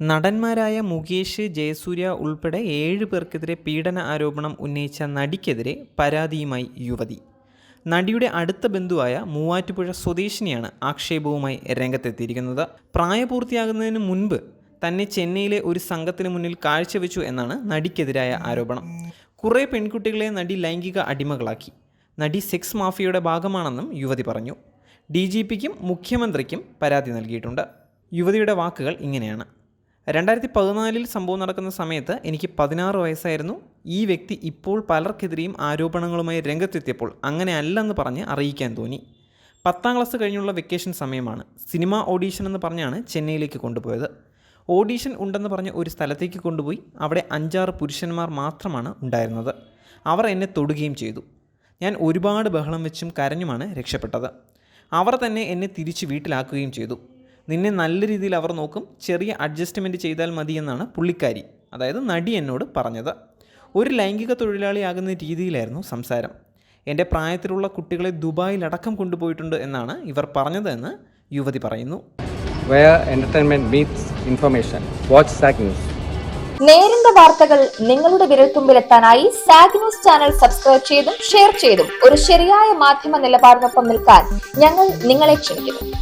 നടന്മാരായ മുകേഷ് ജയസൂര്യ ഉൾപ്പെടെ ഏഴ് പേർക്കെതിരെ പീഡന ആരോപണം ഉന്നയിച്ച നടിക്കെതിരെ പരാതിയുമായി യുവതി. നടിയുടെ അടുത്ത ബന്ധുവായ മൂവാറ്റുപുഴ സ്വദേശിനിയാണ് ആക്ഷേപവുമായി രംഗത്തെത്തിയിരിക്കുന്നത്. പ്രായപൂർത്തിയാകുന്നതിന് മുൻപ് തന്നെ ചെന്നൈയിലെ ഒരു സംഘത്തിന് മുന്നിൽ കാഴ്ചവെച്ചു എന്നാണ് നടിക്കെതിരായ ആരോപണം. കുറേ പെൺകുട്ടികളെ നടി ലൈംഗിക അടിമകളാക്കി. നടി സെക്സ് മാഫിയയുടെ ഭാഗമാണെന്നും യുവതി പറഞ്ഞു. ഡി ജി പിക്കും മുഖ്യമന്ത്രിക്കും പരാതി നൽകിയിട്ടുണ്ട്. യുവതിയുടെ വാക്കുകൾ ഇങ്ങനെയാണ്. രണ്ടായിരത്തി പതിനാലിൽ സംഭവം നടക്കുന്ന സമയത്ത് എനിക്ക് പതിനാറ് വയസ്സായിരുന്നു. ഈ വ്യക്തി ഇപ്പോൾ പലർക്കെതിരെയും ആരോപണങ്ങളുമായി രംഗത്തെത്തിയപ്പോൾ അങ്ങനെ അല്ലെന്ന് പറഞ്ഞ് അറിയിക്കാൻ തോന്നി. പത്താം ക്ലാസ് കഴിഞ്ഞുള്ള വെക്കേഷൻ സമയമാണ്. സിനിമ ഓഡീഷൻ എന്ന് പറഞ്ഞാണ് ചെന്നൈയിലേക്ക് കൊണ്ടുപോയത്. ഓഡീഷൻ ഉണ്ടെന്ന് പറഞ്ഞ് ഒരു സ്ഥലത്തേക്ക് കൊണ്ടുപോയി അവിടെ അഞ്ചാറ് പുരുഷന്മാർ മാത്രമാണ് ഉണ്ടായിരുന്നത്. അവർ എന്നെ തൊടുകയും ചെയ്തു. ഞാൻ ഒരുപാട് ബഹളം വെച്ചും കരഞ്ഞുമാണ് രക്ഷപ്പെട്ടത്. അവർ തന്നെ എന്നെ തിരിച്ച് വീട്ടിലാക്കുകയും ചെയ്തു. നിന്നെ നല്ല രീതിയിൽ അവർ നോക്കും. ചെറിയ അഡ്ജസ്റ്റ്മെന്റ് ചെയ്താൽ മതി എന്നാണ് പുള്ളിക്കാരി അതായത് നടി എന്നോട് പറഞ്ഞത്. ഒരു ലൈംഗിക തൊഴിലാളിയാകുന്ന രീതിയിലായിരുന്നു സംസാരം. എന്റെ പ്രായത്തിലുള്ള കുട്ടികളെ ദുബായിൽ അടക്കം കൊണ്ടുപോയിട്ടുണ്ട് എന്നാണ് ഇവർ പറഞ്ഞതെന്ന് യുവതി പറയുന്നു. Where entertainment meets information. Watch SAC News. നേരിന്റെ വാർത്തകൾ നിങ്ങളുടെ വിരൽത്തുമ്പിലെത്താനായി സാഗ് ന്യൂസ് ചാനൽ സബ്സ്ക്രൈബ് ചെയ്തും ഷെയർ ചെയ്തും ഒരു ശരിയായ മാധ്യമ നിലപാടിനൊപ്പം നിൽക്കാൻ ഞങ്ങൾ നിങ്ങളെ ക്ഷണിക്കുന്നു.